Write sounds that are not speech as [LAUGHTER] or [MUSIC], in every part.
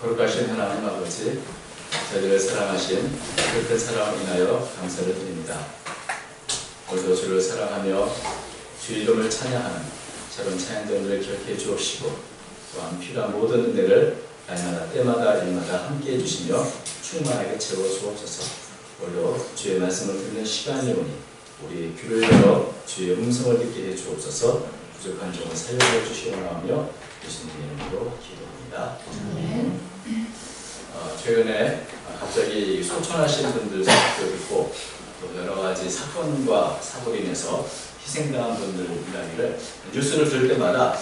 거룩하신 하나님 아버지, 저희들을 사랑하신 그큰 사랑을 인하여 감사를 드립니다. 오늘도 주를 사랑하며 주 이름을 찬양하는 새로운 찬양들을 기억해 주옵시고 또한 필요한 모든 은혜를 날마다 때마다 일마다 함께 해 주시며 충만하게 채워 주옵소서 오늘도 주의 말씀을 듣는 시간이 오니 우리 귀를 열어 주의 음성을 듣게 해 주옵소서 부족한 종을 살려줘 주시오나며 예수님 이름으로 기도합니다. 어, 최근에 갑자기 소천하신 분들 사건도 있고 또 여러 가지 사건과 사고로 인해서 희생당한 분들 이야기를 뉴스를 들을 때마다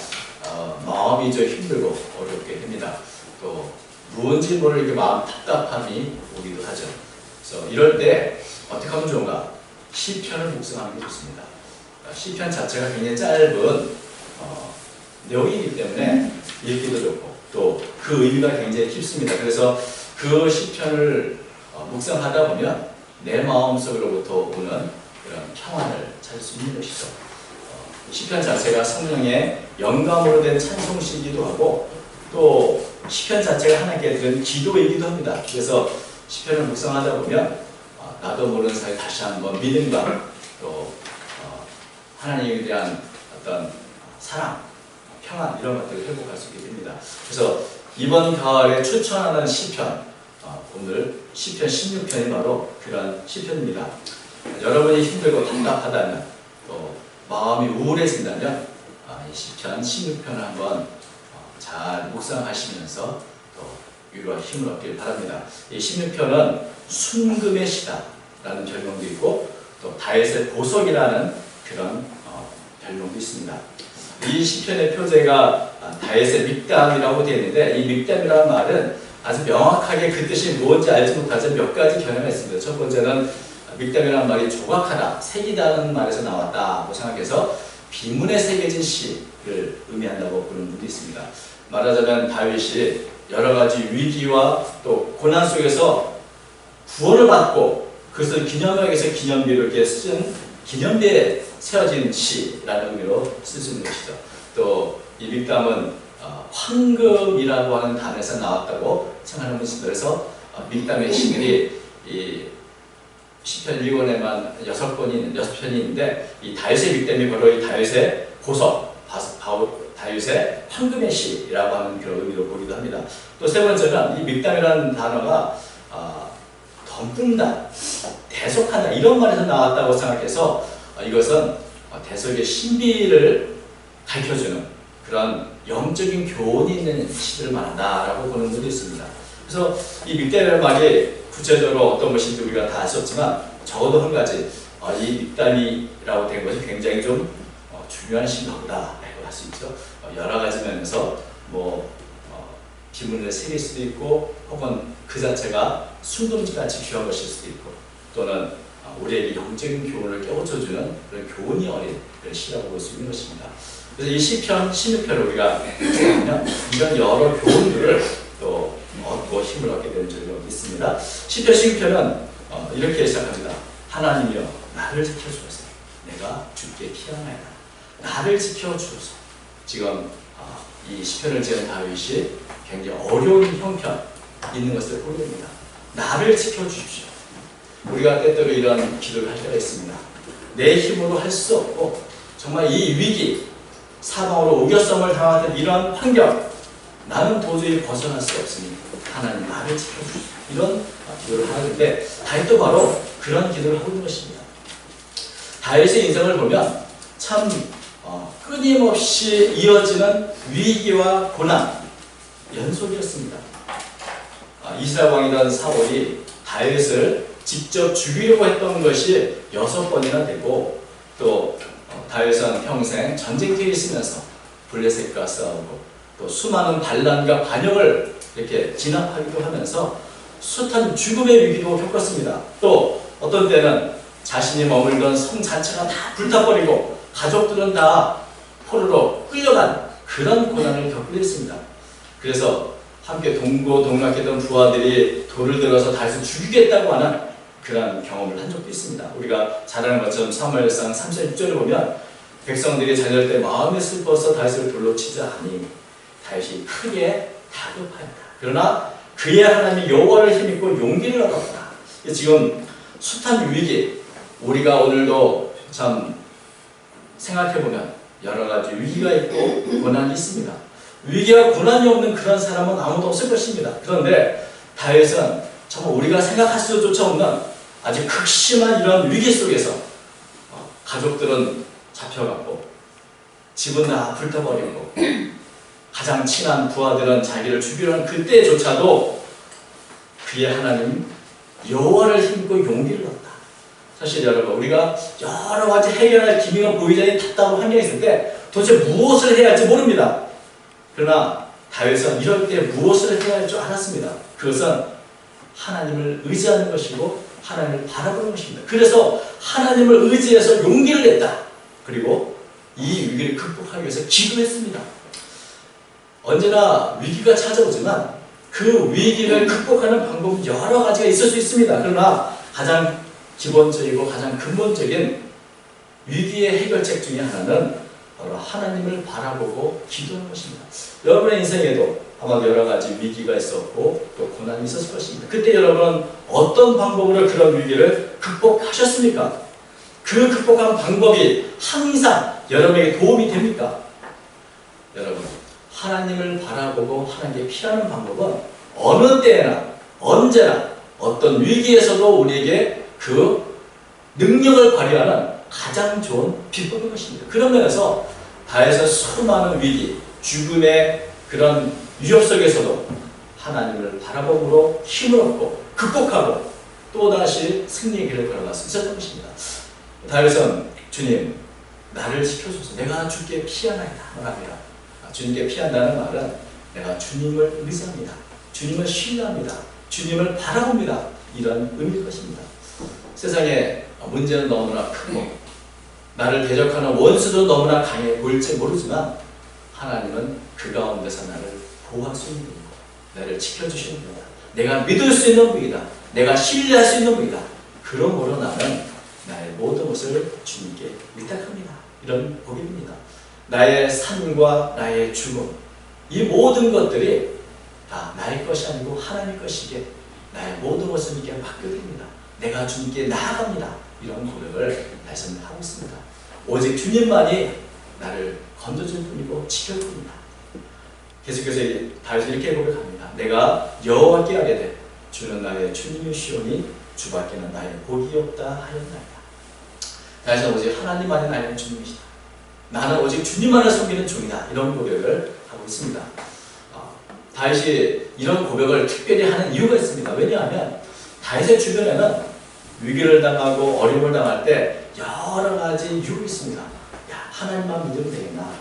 어, 마음이 좀 힘들고 어렵게 됩니다. 또 무언지 모르게 마음 답답함이 오기도 하죠. 그래서 이럴 때 어떻게 하면 좋은가? 시편을 묵상하는 게 좋습니다. 어, 시편 자체가 굉장히 짧은 어, 내용이기 때문에 읽기도 좋고 또 그 의미가 굉장히 깊습니다. 그래서 그 시편을 어, 묵상하다 보면 내 마음속으로부터 오는 그런 평안을 찾을 수 있는 것이죠. 어, 시편 자체가 성령의 영감으로 된 찬송시이기도 하고 또 시편 자체가 하나님께 드린 기도이기도 합니다. 그래서 시편을 묵상하다 보면 어, 나도 모르는 사이 다시 한번 믿음과 하나님에 대한 어떤 사랑, 평안 이런 것들을 회복할 수 있게 됩니다. 그래서 이번 가을에 추천하는 시편 어, 오늘 시편 16편이 바로 그런 시편입니다. 여러분이 힘들고 답답하다면 또 마음이 우울해진다면 아, 이 시편 16편을 한번 어, 잘 묵상하시면서 또 위로와 힘을 얻길 바랍니다. 이 16편은 순금의 시다라는 별명도 있고 또 다윗의 보석이라는 그런 어, 별명도 있습니다. 이 시편의 표제가 아, 다윗의 믹담이라고 되어 있는데 이 믹담이라는 말은 아주 명확하게 그 뜻이 무엇인지 알지 못하자 몇 가지 있습니다. 첫 번째는 믹담이라는 말이 조각하다, 색이다는 말에서 나왔다고 생각해서 비문에 새겨진 시를 의미한다고 보는 분도 있습니다. 말하자면 다윗이 여러 가지 위기와 또 고난 속에서 구원을 받고 그것을 기념하기 위해서 기념비로 이렇게 쓴 기념비에 세워진 시라는 의미로 있는 것이죠. 또이 믹담은 어, 황금이라고 하는 단에서 나왔다고 생각하는 분들 그래서 어, 믹담의 시들이 이 시편 1권에만 여섯 번이 있는 여섯 편이 있는데 이 다윗의 믹담이 바로 이 다윗의 보석, 다윗의 황금의 시라고 하는 그런 의미로 보기도 합니다. 또 세 번째는 이 믹담이라는 단어가 아, 덤픈다, 대속한다 이런 말에서 나왔다고 생각해서 어, 이것은 어, 대속의 신비를 가르쳐주는 그런 영적인 교훈이 있는 시들을 말한다라고 보는 분도 있습니다. 그래서 이 믹담이라는 말이 구체적으로 어떤 것인지 우리가 다 아셨지만 적어도 한 가지 어, 이 믹담이라고 된 것이 굉장히 좀 어, 중요한 신호다 라고 할 수 있죠. 어, 여러 가지 면에서 뭐 어, 기문을 새길 수도 있고 혹은 그 자체가 순금지같이 귀한 것일 수도 있고 또는 어, 우리에게 영적인 교훈을 깨우쳐주는 그런 교훈이 어린 그런 시라고 볼 수 있는 것입니다. 그래서 이 시편, 16편을 우리가 이런 여러 교훈들을 또 얻고 힘을 얻게 되는 줄로 믿습니다. 시편 16편은 어, 이렇게 시작합니다. 하나님이여 나를 지켜주소서. 내가 주께 피하나이다. 나를 지켜주소서. 지금 어, 이 시편을 지은 다윗이 굉장히 어려운 형편 있는 것을 보입니다. 나를 지켜주십시오. 우리가 때때로 이런 기도를 할 때가 있습니다. 내 힘으로 할 수 없고 정말 이 위기 사방으로 우겨섬을 당하는 이런 환경 나는 도저히 벗어날 수 없으니 하나님 나를 지켜주십시오. 이런 기도를 하는데 다윗도 바로 그런 기도를 하고 있는 것입니다. 다윗의 인생을 보면 참 어, 끊임없이 이어지는 위기와 고난 연속이었습니다. 아, 이스라엘 왕이던 사울이 다윗을 직접 죽이려고 했던 것이 여섯 번이나 되고 또 어, 다윗은 평생 전쟁터에 있으면서 블레셋과 싸우고 또 수많은 반란과 반역을 이렇게 진압하기도 하면서 숱한 죽음의 위기도 겪었습니다. 또 어떤 때는 자신이 머물던 성 자체가 다 불타버리고 가족들은 다 포로로 끌려간 그런 고난을 겪기도 했습니다. 그래서 함께 동고 동락했던 부하들이 돌을 들어서 다윗을 죽이겠다고 하는 그런 경험을 한 적도 있습니다. 우리가 잘 아는 것처럼 사무엘상 3절 6절을 보면 백성들이 자녀할 때 마음이 슬퍼서 다윗을 돌로 치자 하니 다윗이 크게 다급하였다. 그러나 그의 하나님 여호와를 힘입고 용기를 얻었다. 지금 숱한 위기 우리가 오늘도 참 생각해 보면 여러 가지 위기가 있고 고난이 있습니다. 위기와 고난이 없는 그런 사람은 아무도 없을 것입니다. 그런데 다윗은 정말 우리가 생각할 수조차 없는 아주 극심한 이런 위기 속에서 어, 가족들은 잡혀갔고 집은 다 불타버리고 [CLEARS THROAT] 가장 친한 부하들은 자기를 죽이려 하는 그때조차도 그의 하나님 여호와를 힘고 용기를 얻다. 사실 여러분 우리가 여러 가지 해결할 기미가 보이지 않는 답답한 환경에 있을 때 도대체 무엇을 해야 할지 모릅니다. 그러나 다윗은 이럴 때 무엇을 해야 할 줄 알았습니다. 그것은 하나님을 의지하는 것이고 하나님을 바라보는 것입니다. 그래서 하나님을 의지해서 용기를 냈다. 그리고 이 위기를 극복하기 위해서 기도했습니다. 언제나 위기가 찾아오지만 그 위기를 극복하는 방법은 여러 가지가 있을 수 있습니다. 그러나 가장 기본적이고 가장 근본적인 위기의 해결책 중에 하나는 바로 하나님을 바라보고 기도하는 것입니다. 여러분의 인생에도 아마 여러 가지 위기가 있었고 또 고난이 있었을 것입니다. 그때 여러분은 어떤 방법으로 그런 위기를 극복하셨습니까? 그 극복한 방법이 항상 여러분에게 도움이 됩니까? 여러분, 하나님을 바라보고 하나님께 피하는 방법은 어느 때나 언제나 어떤 위기에서도 우리에게 그 능력을 발휘하는 가장 좋은 비법인 것입니다. 그런 면에서 다에서 수많은 위기, 죽음의 그런 위협 속에서도 하나님을 바라봄으로 힘을 얻고 극복하고 또다시 승리의 길을 걸어갈 수 있었던 것입니다. 다윗은 주님 나를 지켜줘서 내가 주께 피하나이다 말합니다. 주님께 피한다는 말은 내가 주님을 의지합니다. 주님을 신뢰합니다. 주님을 바라봅니다. 이런 의미일 것입니다. 세상에 문제는 너무나 크고 나를 대적하는 원수도 너무나 강해 보일지 모르지만 하나님은 그 가운데서 나를 있는 분이고 나를 지켜주시는 분이다. 내가 믿을 수 있는 분이다. 내가 신뢰할 수 있는 분이다. 그러므로 나는 나의 모든 것을 주님께 위탁합니다. 이런 복입니다. 나의 삶과 나의 죽음 이 모든 것들이 다 나의 것이 아니고 하나님의 것이기에 나의 모든 것을 이렇게 맡겨드립니다. 내가 주님께 나아갑니다. 이런 고백을 말씀하고 있습니다. 오직 주님만이 나를 건져줄 뿐이고 지켜줄 뿐이다. 계속해서 다윗이 이렇게 고백합니다. 내가 여호와께 하게 돼 주는 나의 주님이시오니 주밖에는 나의 복이 없다 하였나이다. 다윗은 오직 하나님만이 나의 주님이시다. 나는 오직 주님만을 섬기는 종이다. 이런 고백을 하고 있습니다. 어, 다윗이 이런 고백을 특별히 하는 이유가 있습니다. 왜냐하면 다윗의 주변에는 위기를 당하고 어려움을 당할 때 여러 가지 유혹이 있습니다. 야, 하나님만 믿으면 되겠나?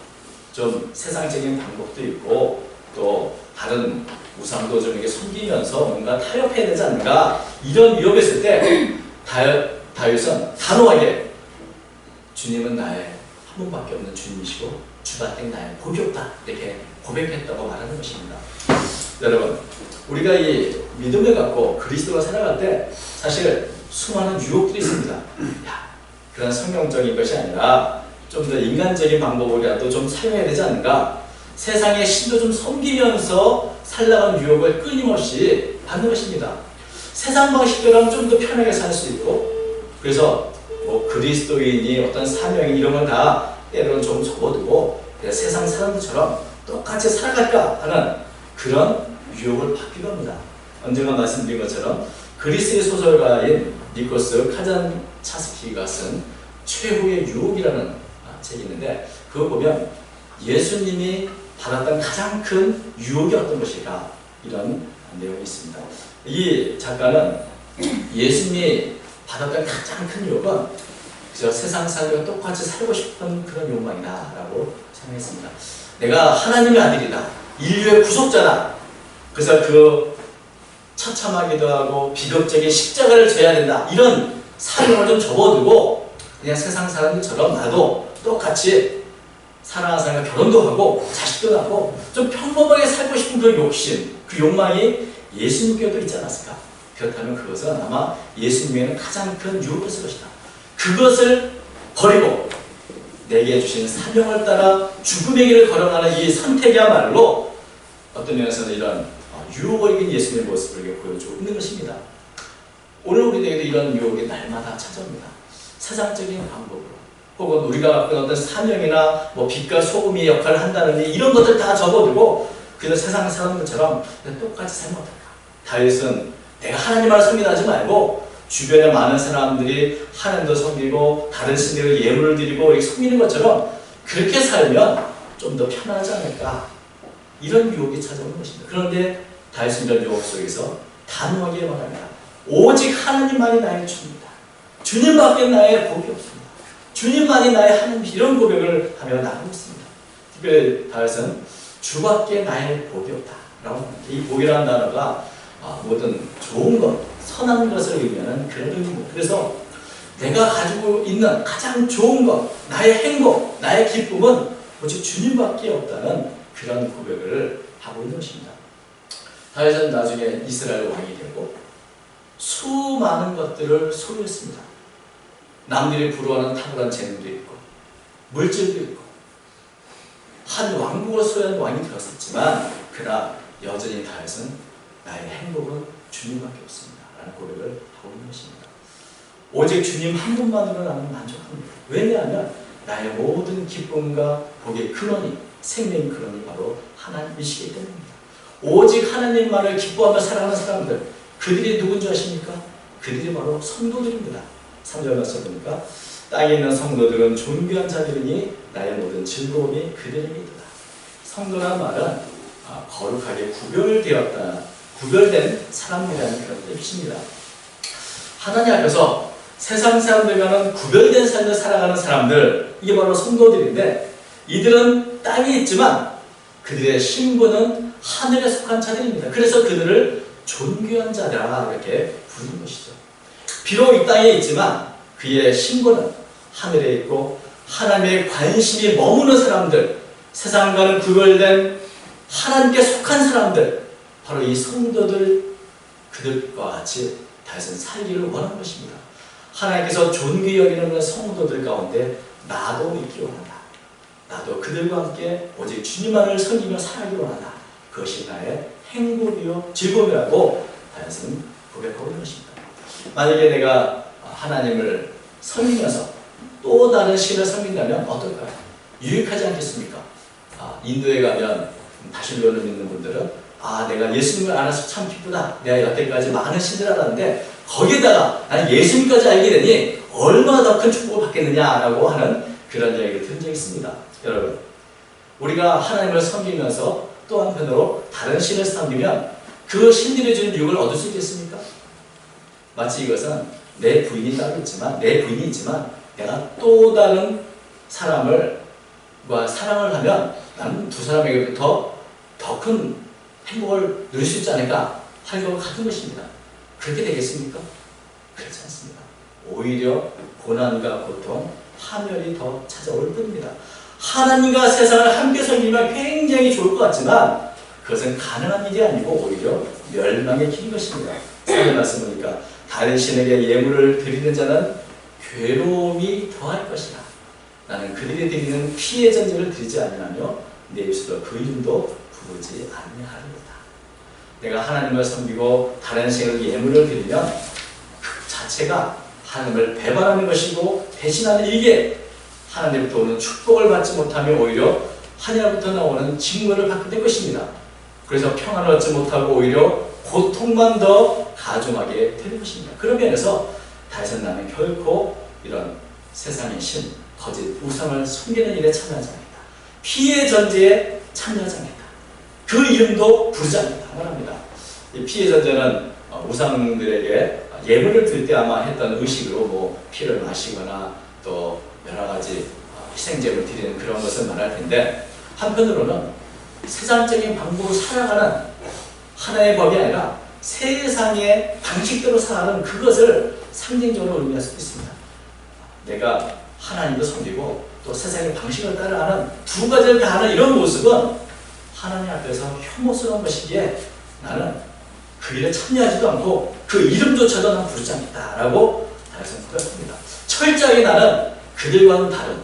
좀 세상적인 방법도 있고 또 다른 우상도 좀 이렇게 섬기면서 뭔가 타협해야 되지 않는가? 이런 위협이 있을 때 [CLEARS THROAT] 다윗, 다윗은 단호하게 주님은 나의 한 분밖에 없는 주님이시고 주밖에 나의 복이 없다 이렇게 고백했다고 말하는 것입니다. 여러분 우리가 이 믿음을 갖고 그리스도가 살아갈 때 사실 수많은 유혹들이 있습니다. 야, 그런 성경적인 것이 아니라 좀 더 인간적인 방법이라도 좀 사용해야 되지 않는가? 세상의 신도 좀 섬기면서 살라는 유혹을 끊임없이 받는 것입니다. 세상 방식대로는 좀더 편하게 살 수 있고 그래서 뭐 그리스도인이 어떤 사명이 이런 건 다 때로는 좀 접어두고 세상 사람들처럼 똑같이 살아갈까 하는 그런 유혹을 받기도 합니다. 언젠가 말씀드린 것처럼 그리스의 소설가인 니코스 카잔 차스키가 쓴 최후의 유혹이라는 아, 책이 있는데 그거 보면 예수님이 받았던 가장 큰 유혹이 어떤 것일까 이런 내용이 있습니다. 이 작가는 예수님이 받았던 가장 큰 유혹은 그저 세상 사람과 똑같이 살고 싶은 그런 욕망이다 라고 생각했습니다. 내가 하나님의 아들이다. 인류의 구속자다. 그래서 그 처참하기도 하고 비극적인 십자가를 져야 된다. 이런 사명을 좀 접어두고 그냥 세상 사람들처럼 나도 똑같이 사랑하는 사람과 결혼도 하고 자식도 낳고 좀 평범하게 살고 싶은 그 욕심, 그 욕망이 예수님께도 있지 않았을까? 그렇다면 그것은 아마 예수님에는 가장 큰 유혹이었을 것이다. 그것을 버리고 내게 주신 사명을 따라 죽음의 길을 걸어가는 이 선택이야말로 어떤 면에서는 이런 어, 유혹적인 예수님의 모습을 보여주고 있는 것입니다. 오늘 우리에게도 이런 유혹이 날마다 찾아옵니다. 세상적인 방법으로 혹은 우리가 갖고 있는 어떤 사명이나 뭐 빛과 소금의 역할을 한다느니 이런 것들 다 접어두고 그냥 세상 사람들처럼 그냥 똑같이 살면 어떨까? 다윗은 내가 하나님을 섬기다 하지 말고 주변에 많은 사람들이 하나님도 섬기고 다른 신들을 예물을 드리고 섬기는 것처럼 그렇게 살면 좀 더 편하지 않을까? 이런 유혹이 찾아오는 것입니다. 그런데 이런 유혹 속에서 단호하게 말합니다. 오직 하나님만이 나의 주입니다. 주님밖에 나의 복이 없습니다. 주님만이 나의 하나님 이런 고백을 하며 나가고 있습니다. 특별히 다윗은 주밖에 나의 복이 없다 라고 합니다. 이 복이라는 단어가 아, 모든 좋은 것, 선한 것을 의미하는 그런 의미입니다. 그래서 내가 가지고 있는 가장 좋은 것, 나의 행복, 나의 기쁨은 오직 주님밖에 없다는 그런 고백을 하고 있는 것입니다. 다윗은 나중에 이스라엘 왕이 되고 수많은 것들을 소유했습니다. 남들이 부러워하는 탁월한 재능도 있고 물질도 있고 한 왕국을 소유한 왕이 되었었지만 그러나 여전히 다윗은 나의 행복은 주님밖에 없습니다. 라는 고백을 하고 있는 것입니다. 오직 주님 한 분만으로 나는 만족합니다. 왜냐하면 나의 모든 기쁨과 복의 근원이 생명의 근원이 바로 하나님이시기 때문입니다. 오직 하나님만을 기뻐하며 살아가는 사람들 그들이 누군지 아십니까? 그들이 바로 성도들입니다. 3절 말씀 보니까 땅에 있는 성도들은 존귀한 자들이니 나의 모든 즐거움이 그들에게이다. 성도란 말은 아, 거룩하게 구별되었다, 구별된 사람이라는 그런 뜻입니다. 하나님 앞에서 세상 사람들과는 구별된 삶을 살아가는 사람들, 이게 바로 성도들인데, 이들은 땅에 있지만 그들의 신분은 하늘에 속한 자들입니다. 그래서 그들을 존귀한 자라 이렇게 부르는 것이죠. 비록 이 땅에 있지만 그의 신분은 하늘에 있고 하나님의 관심이 머무는 사람들, 세상과는 구별된 하나님께 속한 사람들, 바로 이 성도들 그들과 같이 다윗은 살기를 원하는 것입니다. 하나님께서 존귀 여기는 성도들 가운데 나도 있기 원한다. 나도 그들과 함께 오직 주님만을 섬기며 살기 원한다. 그것이 나의 행복이요 즐거움이라고 다윗은 고백하고 있는 것입니다. 만약에 내가 하나님을 섬기면서 또 다른 신을 섬긴다면 어떨까요? 유익하지 않겠습니까? 아, 인도에 가면 다신교를 믿는 분들은 아 내가 예수님을 알아서 참 기쁘다. 내가 여태까지 많은 신을 알았는데 거기에다가 나는 예수님까지 알게 되니 얼마나 더 큰 축복을 받겠느냐라고 하는 그런 이야기를 들은 적이 있습니다. 여러분 우리가 하나님을 섬기면서 또 한편으로 다른 신을 섬기면 그 신들이 주는 유익을 얻을 수 있겠습니까? 마치 이것은 내 부인이 따로 있지만 내 부인이 있지만 내가 또 다른 사람을 과 사랑을 하면 나는 두 사람에게부터 더 큰 행복을 누릴 수 있지 않을까 하는 것과 같은 것입니다. 그렇게 되겠습니까? 그렇지 않습니다. 오히려 고난과 고통, 파멸이 더 찾아올 뿐입니다. 하나님과 세상을 함께 섬기면 굉장히 좋을 것 같지만 그것은 가능한 일이 아니고 오히려 멸망의 길인 것입니다. 사회 말씀 보니까 다른 신에게 예물을 드리는 자는 괴로움이 더할 것이다. 나는 그들이 드리는 피해 전제를 드리지 아니하며 내 입술로 그 이름도 부르지 아니하리로다. 내가 하나님을 섬기고 다른 신에게 예물을 드리면 그 자체가 하나님을 배반하는 것이고 배신하는 이게 하나님부터 오는 축복을 받지 못하며 오히려 하늘로부터 나오는 징벌을 받게 될 것입니다. 그래서 평안을 얻지 못하고 오히려 고통만 더 가중하게 되는 것입니다. 그런 면에서 다윗은 나는 결코 이런 세상의 신, 거짓, 우상을 숨기는 일에 참여하지 않겠다. 피해 전제에 참여하지 않겠다. 그 이름도 부르지 않겠다. 말합니다. 이 피해 전제는 어, 우상들에게 예물을 드릴 때 아마 했던 의식으로 뭐 피를 마시거나 또 여러 가지 어, 희생제를 드리는 그런 것을 말할 텐데 한편으로는 세상적인 방법으로 살아가는 하나의 법이 아니라 세상의 방식대로 살아가는 그것을 상징적으로 의미할 수도 있습니다. 내가 하나님도 섬기고 또 세상의 방식을 따라가는 두 가지를 다 하는 이런 모습은 하나님 앞에서 혐오스러운 것이기에 나는 그 일에 참여하지도 않고 그 이름조차도 난 부르지 않겠다라고 다윗은 고백합니다. 철저하게 나는 그들과는 다른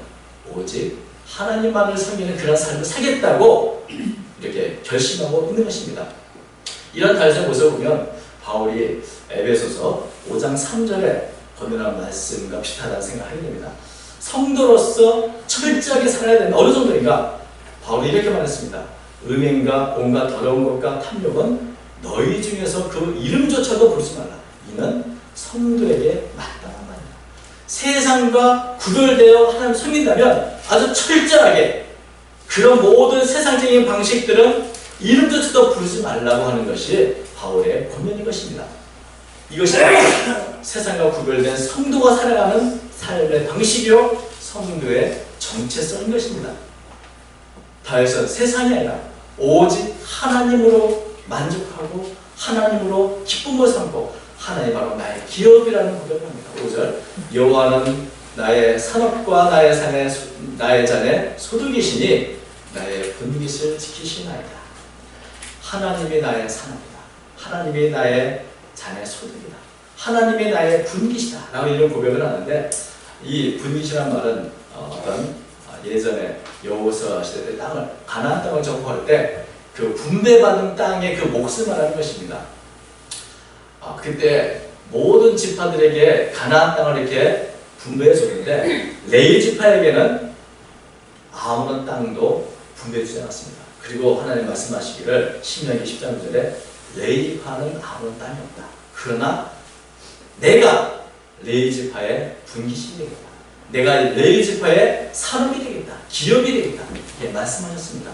오직 하나님만을 섬기는 그런 삶을 살겠다고 [CLEARS THROAT] 이렇게 결심하고 있는 것입니다. 이런 다윗의 모습을 보면 바울이 에베소서 5장 3절에 건너는 말씀과 비슷하다는 생각을 하게 됩니다. 성도로서 철저하게 살아야 된다. 어느 정도인가? 바울이 이렇게 말했습니다. 음행과 온갖 더러운 것과 탐욕은 너희 중에서 그 이름조차도 부르지 말라. 이는 성도에게 말이다. 세상과 구별되어 하나님 섬긴다면 아주 철저하게 그런 모든 세상적인 방식들은 이름조차도 부르지 말라고 하는 것이 바울의 권면인 것입니다. 이것이 [LAUGHS] 세상과 구별된 성도가 살아가는 삶의 방식이요 성도의 정체성인 것입니다. 다윗은 세상이 아니라 오직 하나님으로 만족하고 하나님으로 기쁨을 삼고 하나님 바로 나의 기업이라는 고백을 합니다. 5절 여호와는 나의 산업과 나의 산의 소- 나의 잔의 소득이시니 나의 분깃을 지키시나이다. 하나님이 나의 산업이다. 하나님이 나의 잔의 소득이다. 하나님이 나의 분깃이다. 라고 이런 고백을 하는데 이 분깃이라는 말은 어, 어떤 아, 예전에 여호서 시대 때 땅을 가나안 땅을 정복할 때 그 분배받은 땅의 그 몫을 말하는 것입니다. 아, 그때 모든 지파들에게 가나안 땅을 이렇게 분배해 줬는데 레이 지파에게는 아무런 땅도 분배해 주지 않았습니다. 그리고 하나님 말씀하시기를 신명기 13절에 레이 지파는 아무런 땅이 없다. 그러나 내가 레이 지파의 분기심이 되겠다. 내가 레이 지파의 산업이 되겠다. 기업이 되겠다. 이렇게 말씀하셨습니다.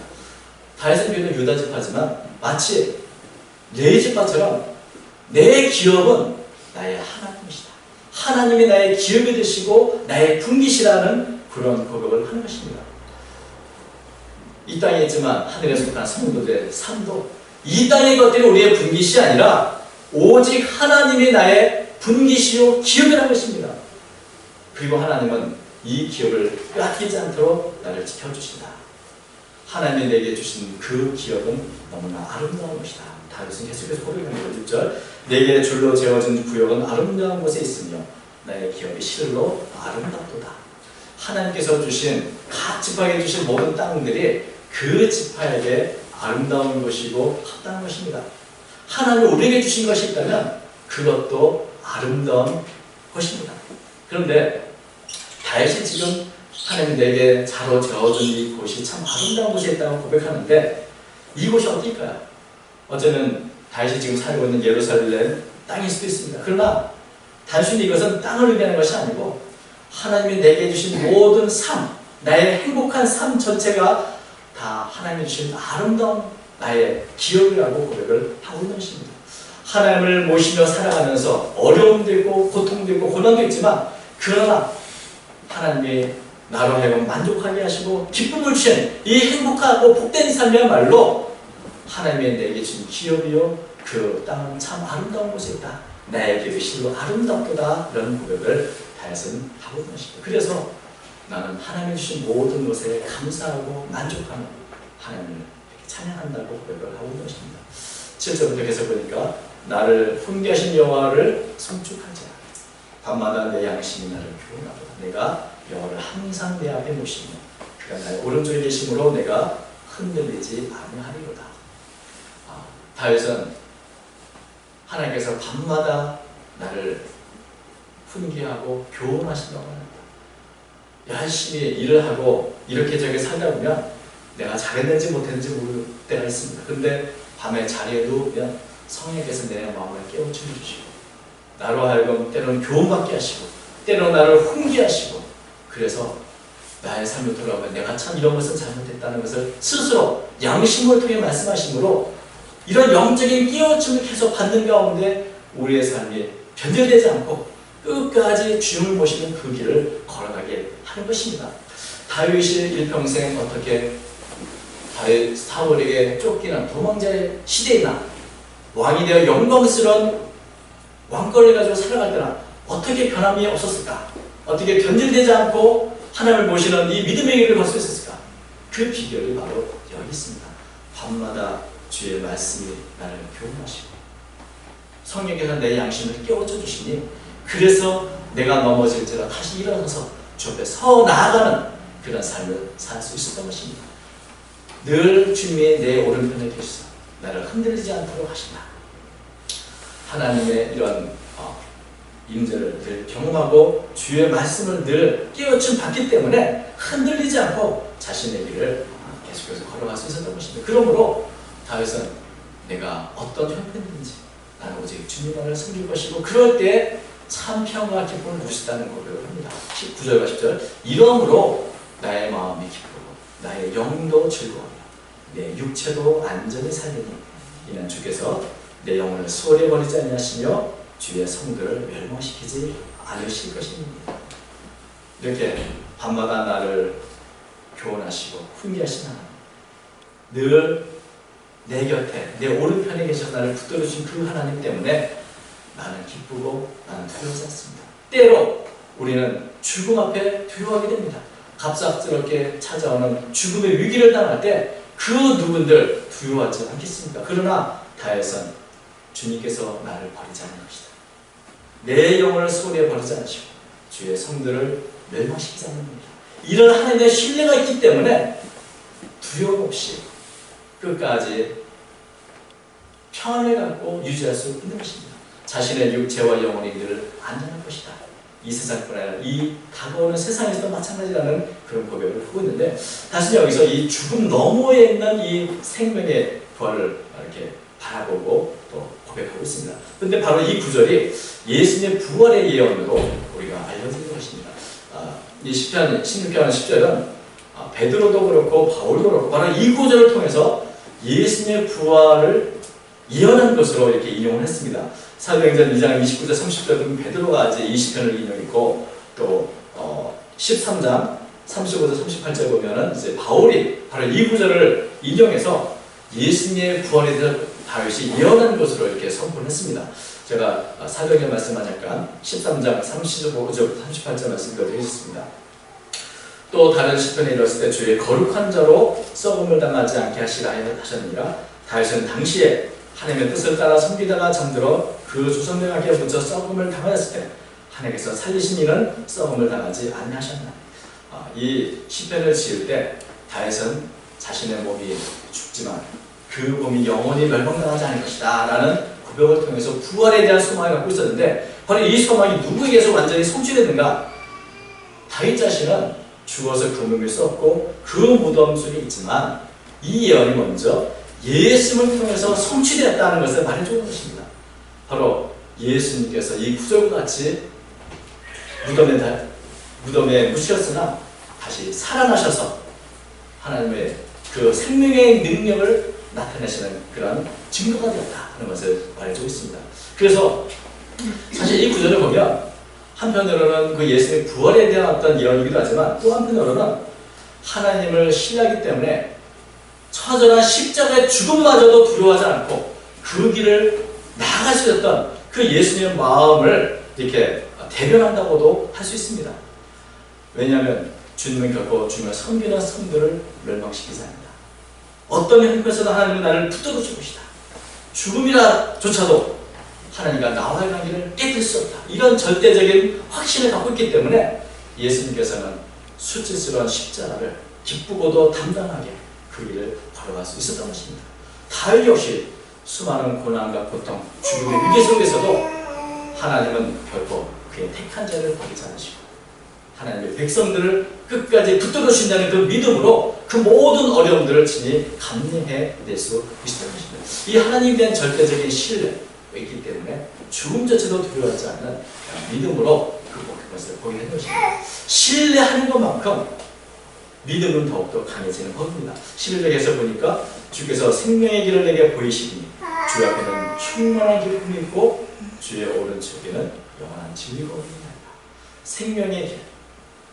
다윗은 비록 유다 지파지만 마치 레이 지파처럼 내 기업은 나의 하나님이시다. 하나님이 나의 기업이 되시고 나의 분기시라는 그런 고백을 하는 것입니다. 이 땅에 있지만 하늘에 속한 성도들의 삶도 이 땅의 것들이 우리의 분기시 아니라 오직 하나님이 나의 분기시요 기업이라는 것입니다. 그리고 하나님은 이 기업을 빼앗기지 않도록 나를 지켜주신다. 하나님이 내게 주신 그 기업은 너무나 아름다운 것이다. 다윗은 계속해서 고백합니다. 6절 내게 줄로 재어진 구역은 아름다운 곳에 있으며 나의 기업이 실로 아름답도다. 하나님께서 주신 각 지파에게 주신 모든 땅들이 그 지파에게 아름다운 것이고 합당한 것입니다. 하나님이 우리에게 주신 것이 있다면 그것도 아름다운 것입니다. 그런데 다윗이 지금 하나님 내게 자로 재어준 이 곳이 참 아름다운 곳에 있다고 고백하는데 이곳이 어딜까요? 어제는 다윗이 지금 살고 있는 예루살렘 땅일 수도 있습니다. 그러나 단순히 이것은 땅을 의미하는 것이 아니고 하나님이 내게 주신 모든 삶, 나의 행복한 삶 전체가 다 하나님이 주신 아름다운 나의 기업이라고 고백을 하고 있는 것입니다. 하나님을 모시며 살아가면서 어려움도 있고 고통도 있고 고난도 있지만 그러나 하나님이 나로 하여금 만족하게 하시고 기쁨을 주신 이 행복하고 복된 삶이야말로 하나님의 내게 주신 기업이요 그 땅은 참 아름다운 곳에 있다. 기업이 실로 아름답도다. 이런 고백을 다윗은 하고 있는 것입니다. 그래서 나는 하나님이 주신 모든 것에 감사하고 만족하는 하나님을 찬양한다고 고백을 하고 있는 것입니다. 7절부터 계속 보니까 나를 훈계하신 여호와를 송축하지 않아. 밤마다 내 양심이 나를 교훈하도다. 내가 여호와를 항상 내 앞에 모시며 그가 나의 오른쪽에 계심으로 내가 흔들리지 아니하리로다. 아, 다윗은 하나님께서 밤마다 나를 훈계하고 교훈하신다고 합니다. 열심히 일을 하고 이렇게 저렇게 살다 보면 내가 잘했는지 못했는지 모를 때가 있습니다. 근데 밤에 자리에 누우면 성령께서 내 마음을 깨우쳐 주시고 나로 하여금 때로는 교훈받게 하시고 때로는 나를 훈계하시고 그래서 나의 삶을 돌아보면 내가 참 이런 것은 잘못했다는 것을 스스로 양심을 통해 말씀하심으로 이런 영적인 깨우침을 계속 받는 가운데 우리의 삶이 변절되지 않고 끝까지 주님을 모시는 그 길을 걸어가게 하는 것입니다. 다윗이 일평생 어떻게 다윗 사울에게 쫓기는 도망자의 시대이나 왕이 되어 영광스러운 왕권을 가지고 살아갈 때나 어떻게 변함이 없었을까? 어떻게 변질되지 않고 하나님을 모시는 이 믿음의 길을 걸수 있었을까? 그 비결이 바로 여기 있습니다. 밤마다 주의 말씀이 나를 교훈하시고 성령께서 내 양심을 깨워줘 주시니 그래서 내가 넘어질지라 다시 일어나서 주 앞에 서 나아가는 그런 삶을 살 수 있었던 것입니다. 늘 주님의 내 오른편에 계시서 나를 흔들리지 않도록 하신다. 하나님의 이런 어, 임재를 늘 경험하고 주의 말씀을 늘 깨우침 받기 때문에 흔들리지 않고 자신의 길을 어, 계속해서 걸어갈 수 있었던 것입니다. 그러므로 다윗은 내가 어떤 형편인지 나는 오직 주님만을 섬길 것이고 그럴 때 참 평화와 기쁨을 있다는 고백을 합니다. 19절과 10절 이러므로 나의 마음이 기쁘고 나의 영도 즐거워요 내 육체도 안전히 살리니 이는 주께서 내 영혼을 수월히 버리지 아니하시며 주의 성들을 멸망시키지 않으실 것입니다. 이렇게 밤마다 나를 교훈하시고 훈계하신 하나님 늘 내 곁에 내 오른편에 계셔서 나를 붙들어 주신 그 하나님 때문에 나는 기쁘고 나는 두려워하지 않습니다. 때로 우리는 죽음 앞에 두려워하게 됩니다. 갑작스럽게 찾아오는 죽음의 위기를 당할 때 그 누군들 두려워하지 않겠습니까? 그러나 다윗은 주님께서 나를 버리지 않는 것이다. 내 영혼을 소리에 버리지 않으시고 주의 성들을 멸망시키지 않는 겁니다. 이런 하나님의 신뢰가 있기 때문에 두려움 없이 끝까지 평안을 갖고 유지할 수 있는 것입니다. 자신의 육체와 영혼이 늘 안전할 것이다. 이 세상뿐 아니라 이 다가오는 세상에서도 마찬가지라는 그런 고백을 하고 있는데 다시 여기서 이 죽음 너머에 있는 이 생명의 부활을 이렇게 바라보고 또 고백하고 있습니다. 근데 바로 이 구절이 예수님의 부활의 예언으로 우리가 알려지는 것입니다. 아, 이 10편, 16편 10절은 아, 베드로도 그렇고 바울도 그렇고 바로 이 구절을 통해서 예수님의 부활을 예언한 것으로 이렇게 인용을 했습니다. 사도행전 2장 29절 30절 보면 베드로가 이제 20편을 인용했고 또 어, 13장 35절 38절 보면은 이제 바울이 바로 이 구절을 인용해서 예수님의 부활에 대해서 다윗이 예언한 것으로 이렇게 선포했습니다. 제가 사도행전 말씀만 잠깐 13장 35절 38절 말씀 드리겠습니다. 또 다른 시편에 이르렀을 때 주의 거룩한 자로 썩음을 당하지 않게 하시라 하셨느니라 다윗은 당시에 하나님의 뜻을 따라 섬기다가 잠들어 그 조선명하게 붙여 썩음을 당하였을 때 하나님께서 살리신 이는 썩음을 당하지 아니하셨나? 아, 이 시편을 지을 때 다윗은 자신의 몸이 죽지만 그 몸이 영원히 멸망당하지 않을 것이다 라는 고백을 통해서 부활에 대한 소망을 갖고 있었는데 바로 이 소망이 누구에게서 완전히 성취되는가? 다윗 자신은 죽어서 그 몸일 수 없고 그 무덤 속에 있지만 이 예언이 먼저 예수님을 통해서 성취되었다는 것을 말해주는 것입니다. 바로 예수님께서 이 구절과 같이 무덤에, 다- 무덤에 묻혔으나 다시 살아나셔서 하나님의 그 생명의 능력을 나타내시는 그런 증거가 되었다는 것을 말해주고 있습니다. 그래서 사실 이 구절을 보면 한편으로는 그 예수님의 부활에 대한 어떤 예언이기도 하지만 또 한편으로는 하나님을 신뢰하기 때문에 처절한 십자가의 죽음마저도 두려워하지 않고 그 길을 나아가셨던 그 예수님의 마음을 이렇게 대변한다고도 할 수 있습니다. 왜냐하면 주님은 결코 주님을 섬기는 성들을 멸망시키지 않는다. 어떤 형편에서도 하나님은 나를 붙들어 줄 것이다. 죽음이라조차도 하나님과 나와의 관계를 깨뜨릴 수 없다. 이런 절대적인 확신을 갖고 있기 때문에 예수님께서는 수치스러운 십자가를 기쁘고도 담당하게 그 길을 걸어갈 수 있었던 것입니다. 다윗 역시 수많은 고난과 고통, 죽음의 위기 속에서도 하나님은 결코 그의 택한 자를 버리지 않으시고 하나님의 백성들을 끝까지 붙들어 주신다는 그 믿음으로 그 모든 어려움들을 친히 감내해 낼 수 있었던 것입니다. 이 하나님에 대한 절대적인 신뢰가 있기 때문에 죽음조차도 두려워하지 않는 믿음으로 극복한 것을 보게 된 것입니다. 신뢰하는 것만큼 믿음은 더욱더 강해지는 법입니다. 11절에서 보니까 주께서 생명의 길을 내게 보이시니 주 앞에는 충만한 기쁨이 있고 주의 오른쪽에는 영원한 진리가 있느니라. 생명의 길,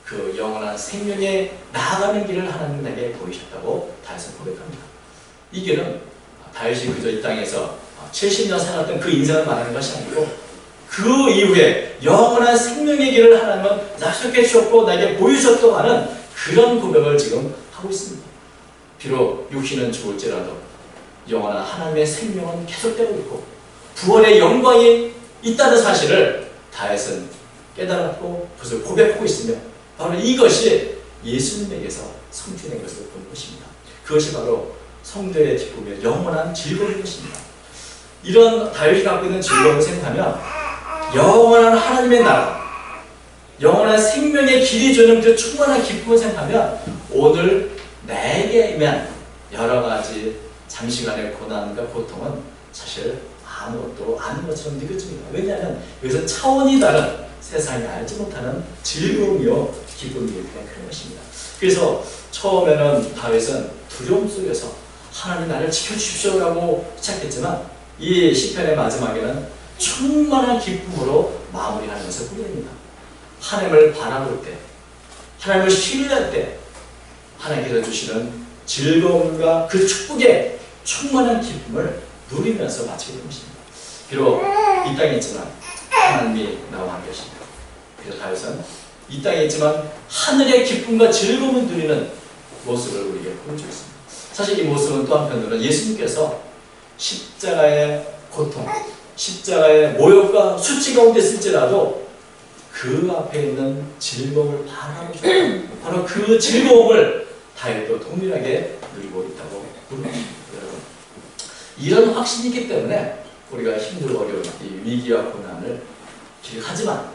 그 영원한 생명에 나아가는 길을 하나님 내게 보이셨다고 다윗은 고백합니다. 이 길은 다윗이 그저 이 땅에서 70년 살았던 그 인생을 말하는 것이 아니고 그 이후에 영원한 생명의 길을 하나님은 약속해 주셨고 나에게 보여주셨다고 하는 그런 고백을 지금 하고 있습니다. 비록 육신은 죽을지라도 영원한 하나님의 생명은 계속되고 있고 부활의 영광이 있다는 사실을 다윗은 깨달았고 그것을 고백하고 있으며 바로 이것이 예수님에게서 성취된 것을 보는 것입니다. 그것이 바로 성도의 기쁨의 영원한 즐거움인 것입니다. 이런 다윗이 갖고 있는 즐거움을 생각하면 영원한 하나님의 나라, 영원한 생명의 길이 주는 그 충만한 기쁨을 생각하면 오늘 내게 임한 여러 가지 장시간의 고난과 고통은 사실 아무것도 아닌 것처럼 느껴집니다. 왜냐하면 여기서 차원이 다른 세상이 알지 못하는 즐거움이요 기쁨이기 때문에 그런 것입니다. 그래서 처음에는 다윗은 두려움 속에서 하나님 나를 지켜주십시오라고 시작했지만 이 시편의 마지막에는 충만한 기쁨으로 마무리하는 것을 됩니다. 하나님을 바라볼 때, 하나님을 신뢰할 때 하나님께서 주시는 즐거움과 그 축복의 충만한 기쁨을 누리면서 마치게 된 것입니다. 비록 이 땅에 있지만 하나님이 나와 함께 하십니다. 그래서 다윗은 이 땅에 있지만 하늘의 기쁨과 즐거움을 누리는 모습을 우리에게 보여주고 있습니다. 사실 이 모습은 또 한편으로는 예수님께서 십자가의 고통, 십자가의 모욕과 수치 가운데 있을지라도 그 앞에 있는 즐거움을 바라고 싶다. 바로 그 즐거움을 다윗도 동일하게 누리고 있다고 이런 확신이 있기 때문에 우리가 힘들고 어려운 이 위기와 고난을 기억하지만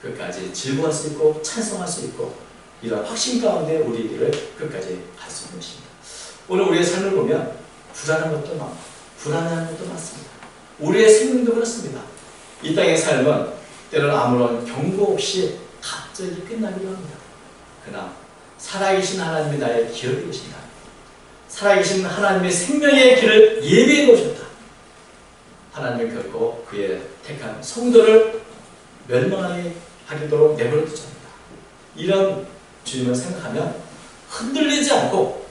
끝까지 즐거워할 수 있고 찬송할 수 있고 이런 확신 가운데 우리 길을 끝까지 갈 수 있는 것입니다. 오늘 우리의 삶을 보면 불안한 것도 많고 불안한 것도 많습니다. 우리의 생명도 그렇습니다. 이 땅의 삶은 때로는 아무런 경고 없이 갑자기 끝나기도 합니다. 그러나 살아계신 하나님이 나의 기업이 계신다. 살아계신 하나님의 생명의 길을 예비해 놓으셨다. 하나님은 결코 그의 택한 성도를 멸망하게 하기도록 내버려 않는다. 이런 주님을 생각하면 흔들리지 않고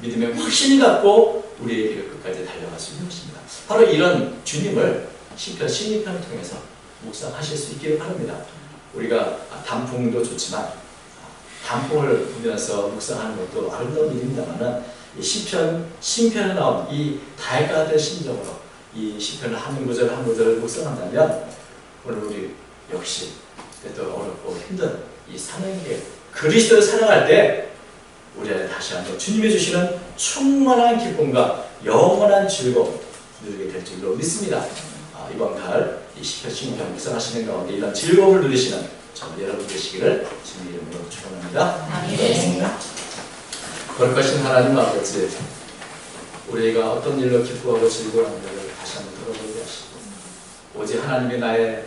믿음의 확신이 갖고 우리의 길을 끝까지 달려갈 수 있는 것입니다. 바로 이런 주님을 시편 12편을 통해서 묵상하실 수 있기를 바랍니다. 우리가 단풍도 좋지만 단풍을 보면서 묵상하는 것도 아름다운 일입니다만은 이 시편 신편에 나온 이 달과 같은 심정으로 이 시편을 한 구절 한 구절을 묵상한다면 오늘 우리 역시 또 어렵고 힘든 이 사는 길 그리스도를 살아갈 때 우리 안에 다시 한번 주님이 주시는 충만한 기쁨과 영원한 즐거움 누리게 될 줄로 믿습니다. 아, 이번 달이 시편 신편 묵상하시는 가운데 이런 즐거움을 누리시는 전 여러분 되시기를 주님 이름으로 축원합니다. 아멘. 거룩하신 하나님 아버지 우리가 어떤 일로 기뻐하고 즐거워하는지를 다시 한번 돌아보게 하시고 오직 하나님이 나의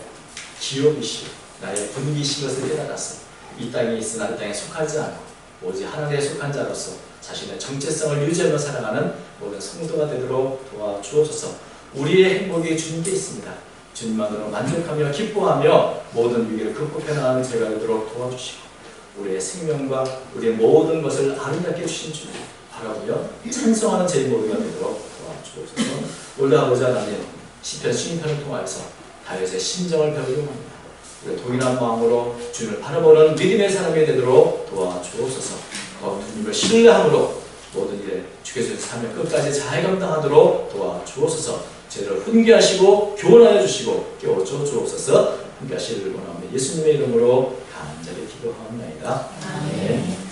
기업이시오 나의 분기신 것을 깨달았어 이 땅에 있으나 이 땅에 속하지 않고 오직 하나님에 속한 자로서 자신의 정체성을 유지하며 살아가는 모든 성도가 되도록 도와주옵소서 우리의 행복이 주님께 있습니다. 주님만으로 만족하며 기뻐하며 모든 위기를 극복해 나가는 제가 되도록 도와주시고 우리의 생명과 우리의 모든 것을 아름답게 주신 주님 바라보며 찬송하는 제 모두가 되도록 도와주옵소서. 올라 아버지 하나님 시편 신편을 통하여서 다윗의 심정을 배우려고 합니다. 우리 동일한 마음으로 주님을 바라보는 믿음의 사람이 되도록 도와주옵소서. 더 주님을 신뢰함으로 모든 일에 주께서 삶을 끝까지 잘 감당하도록 도와주옵소서 저희를 훈계하시고 교훈하여 주시고 깨워줘 주옵소서 훈계하시기를 원합니다 예수님의 이름으로 간절히 기도하옵나이다.